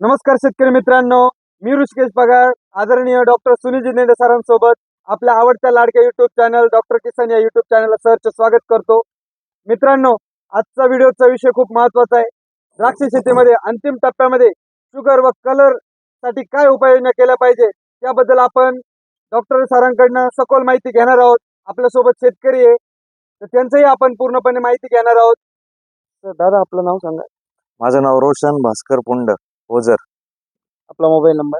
नमस्कार शेतकरी मित्रांनो मी ऋषिकेश पगार आदरणीय डॉक्टर सुनील नेंडे सरांसोबत आपल्या आवडत्या लाडक्या युट्यूब चॅनल डॉक्टर किसन या युट्यूब चॅनलला सरचं स्वागत करतो. मित्रांनो आजचा व्हिडिओचा विषय खूप महत्त्वाचा आहे. द्राक्ष शेतीमध्ये अंतिम टप्प्यामध्ये शुगर व कलरसाठी काय उपाययोजना केल्या पाहिजे त्याबद्दल आपण डॉक्टर सरांकडनं सखोल माहिती घेणार आहोत. आपल्यासोबत शेतकरी आहे तर त्यांचंही आपण पूर्णपणे माहिती घेणार आहोत. तर दादा आपलं नाव सांगा. माझं नाव रोशन भास्कर पुंड. ओझर आपला मोबाईल नंबर?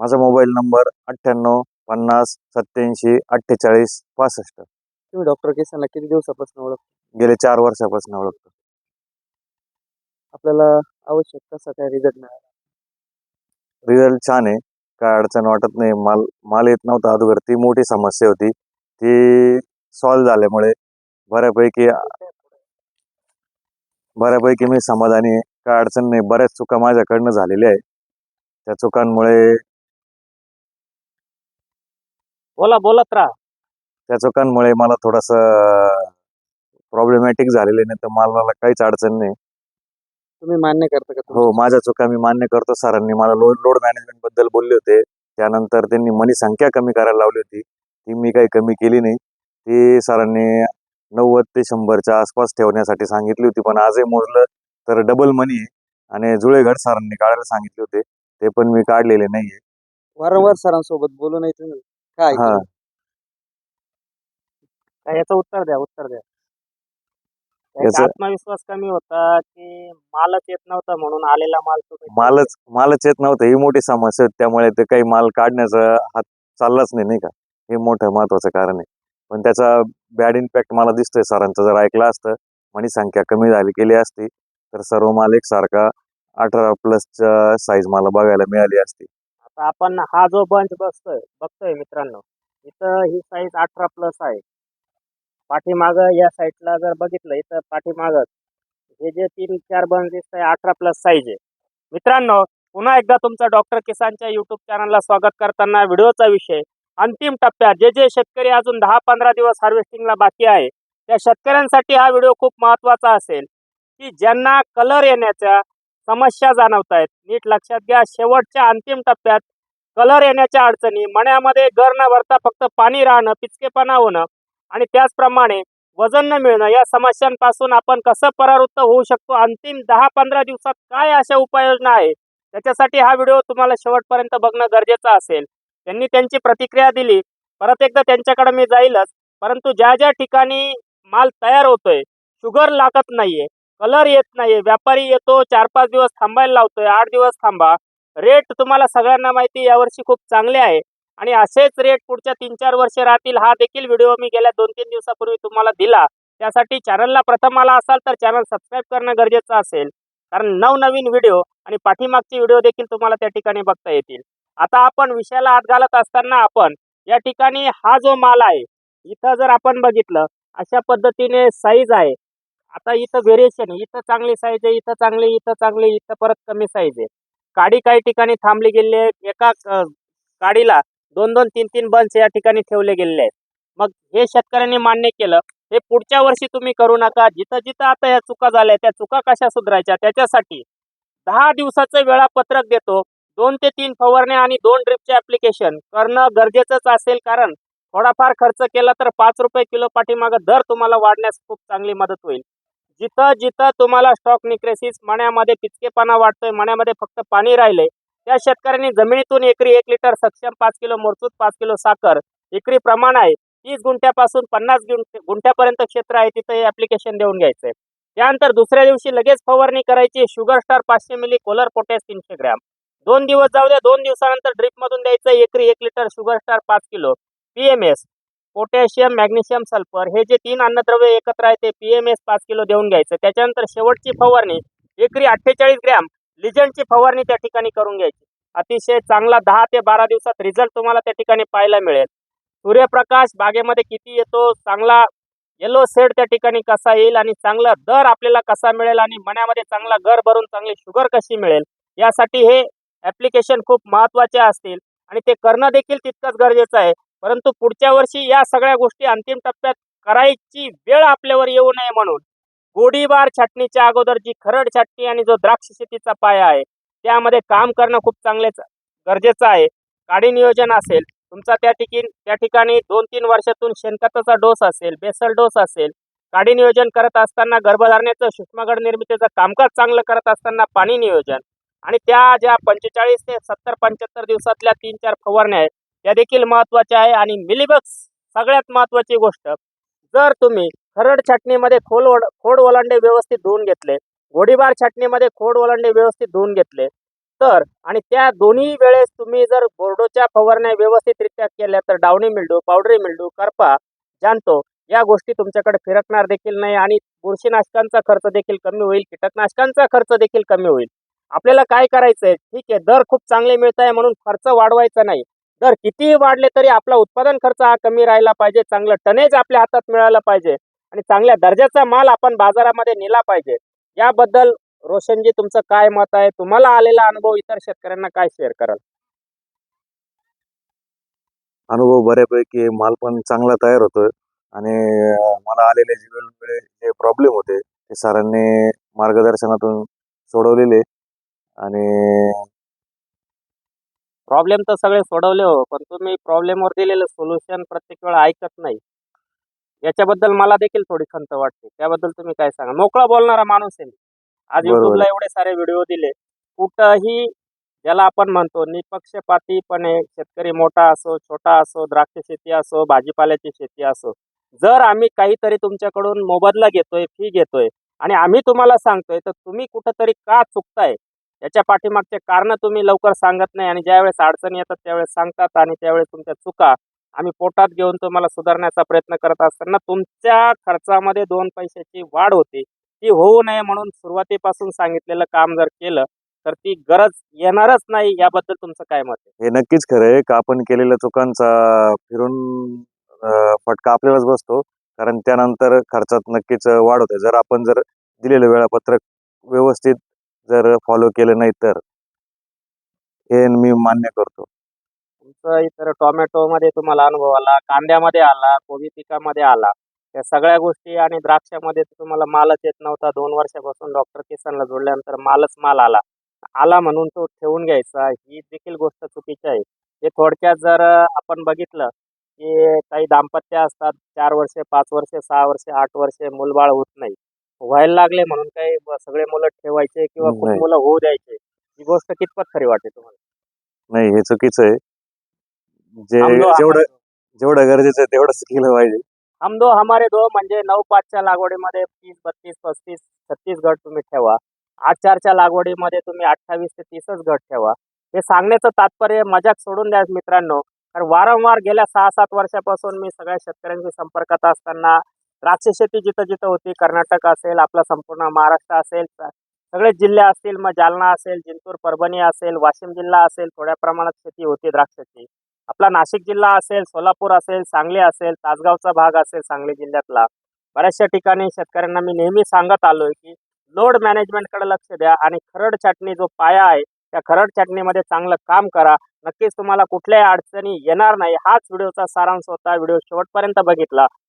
माझा मोबाईल नंबर अठ्ठ्याण्णव पन्नास सत्याऐंशी अठ्ठेचाळीस पासष्ट. तुम्ही डॉक्टर किसनला किती दिवसापासून ओळख गेले चार वर्षापासून ओळखतो. आपल्याला आवश्यक कसा काय रिझल्ट मिळाला? रिझल्ट छान आहे. काय अडचण वाटत नाही. माल माल येत नव्हता अगोदर. ती मोठी समस्या होती. ती सॉल्व्ह झाल्यामुळे बऱ्यापैकी बऱ्यापैकी मी समाधानी आहे. काय अडचण नाही. बऱ्याच चुका माझ्याकडनं झालेल्या आहे त्या चुकांमुळे बोला बोलत राहा. त्या चुकांमुळे मला थोडंसं प्रॉब्लेमॅटिक झालेलं नाही तर मला काहीच अडचण नाही. तुम्ही मान्य करता का हो माझ्या चुका मी मान्य करतो सरांनी. मला लोड लोड मॅनेजमेंटबद्दल बोलले होते. त्यानंतर त्यांनी मनी संख्या कमी करायला लावली होती. ती मी काही कमी केली नाही. ती सरांनी नव्वद ते शंभरच्या आसपास ठेवण्यासाठी सांगितली होती. पण आजही मोजलं तर डबल मनी आणि जुळेघर सरांनी काढायला सांगितले होते. ते पण मी काढलेले नाहीये. वारंवार सरांसोबत बोलू नाही तुम्ही. काय? हा. काय याचं उत्तर द्या उत्तर द्या. याचं- आत्मविश्वास कमी होता की मालच येत नव्हता म्हणून आलेला माल तुम्ही मालच मालच येत नव्हतं. ही मोठी समस्या होती त्यामुळे ते काही माल काढण्याचा हात चाललाच नाही नाही का? हे मोठं महत्वाचं कारण आहे. पण त्याचा बॅड इम्पॅक्ट मला दिसतोय सरांचं. जर ऐकलं असतं मनी संख्या कमी झाली गेली असती तर सर्व माल एकसारखा अठरा प्लसच्या साईज मला बघायला मिळाली असती. आता आपण हा जो बंच बसतोय बघतोय मित्रांनो इथं ही साईज अठरा प्लस आहे. पाठीमाग या साईडला जर बघितलं इथं पाठीमाग हे जे तीन चार बंच दिसत आहे अठरा प्लस साईज आहे. मित्रांनो पुन्हा एकदा तुमचा डॉक्टर किसानच्या युट्यूब चॅनलला स्वागत करताना व्हिडिओचा विषय. अंतिम टप्प्यात जे जे शेतकरी अजून दहा पंधरा दिवस हार्वेस्टिंगला बाकी आहे त्या शेतकऱ्यांसाठी हा व्हिडिओ खूप महत्त्वाचा असेल. की ज्यांना कलर येण्याच्या समस्या जाणवत आहेत नीट लक्षात घ्या शेवटच्या अंतिम टप्प्यात कलर येण्याच्या अडचणी मण्यामध्ये गर न भरता फक्त पाणी राहणं पिचकेपणा होणं आणि त्याचप्रमाणे वजन न मिळणं या समस्यांपासून आपण कसं परावृत्त होऊ शकतो? अंतिम दहा पंधरा दिवसात काय अशा उपाययोजना आहे त्याच्यासाठी हा व्हिडिओ तुम्हाला शेवटपर्यंत बघणं गरजेचं असेल. त्यांनी त्यांची प्रतिक्रिया दिली. परत एकदा त्यांच्याकडे मी जाईलच. परंतु ज्या ज्या ठिकाणी माल तयार होतोय शुगर लागत नाहीये कलर येत नाहीये. व्यापारी येतो चार पाच दिवस थांबायला लावतोय आठ दिवस थांबा. रेट तुम्हाला सगळ्यांना माहिती यावर्षी खूप चांगले आहे. आणि असेच रेट पुढच्या तीन चार वर्षे राहतील हा देखील व्हिडिओ मी गेल्या दोन तीन दिवसापूर्वी तुम्हाला दिला. त्यासाठी चॅनलला प्रथम आला असाल तर चॅनल सबस्क्राईब करणं गरजेचं असेल. कारण नवनवीन व्हिडिओ आणि पाठीमागचे व्हिडिओ देखील तुम्हाला त्या ठिकाणी बघता येतील. आता आपण विषयाला आत घालत असताना आपण या ठिकाणी हा जो माल आहे इथं जर आपण बघितलं अशा पद्धतीने साईज आहे. आता इथं व्हेरिएशन आहे. इथं चांगली साईज आहे इथं चांगली इथं चांगली इथं परत कमी साईज आहे. काडी काही ठिकाणी थांबली गेली आहे. एका काडीला दोन दोन तीन तीन बंच या ठिकाणी ठेवले गेलेले आहेत. मग हे शेतकऱ्यांनी मान्य केलं. हे पुढच्या वर्षी तुम्ही करू नका. जिथं जिथं आता या चुका झाल्या त्या चुका कशा सुधारायच्या त्याच्यासाठी दहा दिवसाचं वेळापत्रक देतो. दोन ते तीन फवारण्या आणि दोन ड्रिपचे ऍप्लिकेशन करणं गरजेचंच असेल कारण थोडाफार खर्च केला तर पाच रुपये किलो पाठीमागं दर तुम्हाला वाढण्यास खूप चांगली मदत होईल. जिथं जिथं तुम्हाला स्टॉक निक्रेसिस मण्यामध्ये पिचकेपणा वाटतोय मण्यामध्ये फक्त पाणी राहिले त्या शेतकऱ्यांनी जमिनीतून एकरी एक लिटर सक्षम पाच किलो मोरचूत पाच किलो साखर एकरी प्रमाण आहे तीस गुंठ्यापासून पन्नास गुंठ्यापर्यंत क्षेत्र आहे तिथं हे ऍप्लिकेशन देऊन घ्यायचंय. त्यानंतर दुसऱ्या दिवशी लगेच फवारणी करायची शुगर स्टार पाचशे मिली कोलर पोटॅश तीनशे ग्रॅम. दोन दिवस जाऊ द्या दोन दिवसानंतर ड्रिप मधून द्यायचं एकरी एक लिटर शुगर स्टार पाच kilo. PMS potassium magnesium sulphur हे जे तीन अन्नद्रव्य एकत्र आहे ते पीएमएस पाच किलो देऊन घ्यायचं. त्याच्यानंतर शेवटची फवारणी एकरी अठ्ठेचाळीस ग्रॅम लिजंडची फवारणी त्या ठिकाणी करून घ्यायची. अतिशय चांगला दहा ते बारा दिवसात रिझल्ट तुम्हाला त्या ठिकाणी पाहायला मिळेल. सूर्यप्रकाश बागेमध्ये किती येतो चांगला येलो सेड त्या ठिकाणी कसा येईल आणि चांगला दर आपल्याला कसा मिळेल आणि मण्यामध्ये चांगला घर भरून चांगली शुगर कशी मिळेल यासाठी हे ऍप्लिकेशन खूप महत्त्वाचे असतील आणि ते करणं देखील तितकंच गरजेचं आहे. परंतु पुढच्या वर्षी या सगळ्या गोष्टी अंतिम टप्प्यात करायची वेळ आपल्यावर येऊ नये म्हणून गोडीबार छाटणीच्या अगोदर जी खरड छाटणी आणि जो द्राक्ष शेतीचा पाया आहे त्यामध्ये काम करणं खूप चांगलेच गरजेचं आहे. काडी नियोजन असेल तुमचा त्या ठिकाणी त्या ठिकाणी दोन तीन वर्षातून शेणखताचा डोस असेल बेसल डोस असेल काडी नियोजन करत असताना गर्भधारणेचं सूक्ष्मगड निर्मितीचं कामकाज चांगलं करत असताना पाणी नियोजन आणि त्या ज्या पंचेचाळीस ते सत्तर पंच्याहत्तर दिवसातल्या तीन चार फवारण्या आहेत त्या देखील महत्त्वाच्या आहे. आणि मिलीबक्स सगळ्यात महत्त्वाची गोष्ट जर तुम्ही खरड छाटणीमध्ये खोल खोड ओलांडे व्यवस्थित धुवून घेतले गोडीबार छाटणीमध्ये खोड ओलांडे व्यवस्थित धुवून घेतले तर आणि त्या दोन्ही वेळेस तुम्ही जर बोर्डोच्या फवारण्या व्यवस्थितरित्या केल्या तर डावणी मिल्डू पावडरी मिल्डू करपा जाणतो या गोष्टी तुमच्याकडे फिरकणार देखील नाही आणि बुरशीनाशकांचा खर्च देखील कमी होईल कीटकनाशकांचा खर्च देखील कमी होईल. आपल्याला काय करायचंय? ठीक आहे दर खूप चांगले मिळत आहे म्हणून खर्च वाढवायचा नाही. दर कितीही वाढले तरी आपला उत्पादन खर्च हा कमी राहिला पाहिजे चांगलं टनेज आपल्या हातात मिळालं पाहिजे आणि चांगल्या दर्जाचा माल आपण बाजारामध्ये नेला पाहिजे. याबद्दल रोशनजी तुमचं काय मत आहे? तुम्हाला आलेला अनुभव इतर शेतकऱ्यांना काय शेअर कराल? अनुभव बऱ्यापैकी माल पण चांगला तयार होतोय आणि मला आलेले जे वेळोवेळी जे प्रॉब्लेम होते ते सरांनी मार्गदर्शनातून सोडवलेले. आणि प्रॉब्लेम तर सगळे सोडवले हो पण तुम्ही प्रॉब्लेमवर दिलेलं सोल्युशन प्रत्येक वेळा ऐकत नाही. याच्याबद्दल मला देखील थोडी खंत वाटते. त्याबद्दल तुम्ही काय सांगा? मोकळा बोलणारा माणूस आहे मी. आज युट्यूबला. एवढे सारे व्हिडिओ दिले. कुठंही ज्याला आपण म्हणतो निपक्षपातीपणे शेतकरी मोठा असो छोटा असो द्राक्ष शेती असो भाजीपाल्याची शेती असो जर आम्ही काहीतरी तुमच्याकडून मोबदला घेतोय फी घेतोय आणि आम्ही तुम्हाला सांगतोय तर तुम्ही कुठंतरी का चुकताय? याच्या पाठीमागचे कारण तुम्ही लवकर सांगत नाही आणि ज्यावेळेस अडचणी येतात त्यावेळेस सांगतात आणि त्यावेळेस तुमच्या चुका आम्ही पोटात घेऊन तुम्हाला सुधारण्याचा प्रयत्न करत असताना तुमच्या खर्चामध्ये दोन पैशाची वाढ होते. ती होऊ नये म्हणून सुरुवातीपासून सांगितलेलं काम जर केलं तर ती गरज येणारच नाही याबद्दल तुमचं काय मत आहे? हे नक्कीच खरं आहे. का आपण केलेल्या चुकांचा फिरून फटका आपल्यालाच बसतो. कारण त्यानंतर खर्चात नक्कीच वाढ होते. जर आपण जर दिलेलं वेळापत्रक व्यवस्थित जर फॉलो केलं नाही तर. हे मी मान्य करतो. तुमचं इतर टोमॅटोमध्ये तुम्हाला अनुभव आला कांद्यामध्ये आला कोबी पिकामध्ये आला. या सगळ्या गोष्टी आणि द्राक्षामध्ये तर तुम्हाला मालच येत नव्हता. दोन वर्षापासून डॉक्टर किसनला जोडल्यानंतर मालच माल आला. आला म्हणून तो ठेवून घ्यायचा. ही देखील गोष्ट चुकीची आहे. हे थोडक्यात जर आपण बघितलं की काही दाम्पत्य असतात चार वर्षे पाच वर्षे सहा वर्षे आठ वर्षे मूलबाळ होत नाही. व्हायला लागले म्हणून काही सगळे मुलं ठेवायचे किंवा खूप नाही. मुलं होऊ द्यायचे. ही गोष्ट कितपत खरी वाटते तुम्हाला? नाही हे चुकीचं आहे. जे जेवढं. जेवढं गरजेचं आहे तेवढंच केलं पाहिजे. हम दो हमारे दो म्हणजे नऊ पाचच्या लागवडीमध्ये तीस बत्तीस पस्तीस छत्तीस गट तुम्ही ठेवा. आठ चारच्या लागवडीमध्ये तुम्ही अठ्ठावीस ते तीसच गट ठेवा. हे सांगण्याचं तात्पर्य मजाक सोडून द्या मित्रांनो. कारण वारंवार गेल्या सहा सात वर्षापासून मी सगळ्या शेतकऱ्यांशी संपर्कात असताना द्राक्ष शेती जिथं जिथं होती कर्नाटक असेल आपला संपूर्ण महाराष्ट्र असेल सगळे जिल्हे असतील मग जालना असेल जिंतूर परभणी असेल वाशिम जिल्हा असेल थोड्या प्रमाणात शेती होती द्राक्षाची. आपला नाशिक जिल्हा असेल सोलापूर असेल सांगली असेल तासगावचा भाग असेल सांगली जिल्ह्यातला. बऱ्याचशा ठिकाणी शेतकऱ्यांना मी नेहमी सांगत आलोय की लोड मॅनेजमेंटकडे लक्ष द्या आणि खरड छाटणी जो पाया आहे त्या खरड छाटणीमध्ये चांगलं काम करा. नक्कीच तुम्हाला कुठल्याही अडचणी येणार नाही. हाच व्हिडिओचा सारांश होता. व्हिडिओ शेवटपर्यंत बघितला.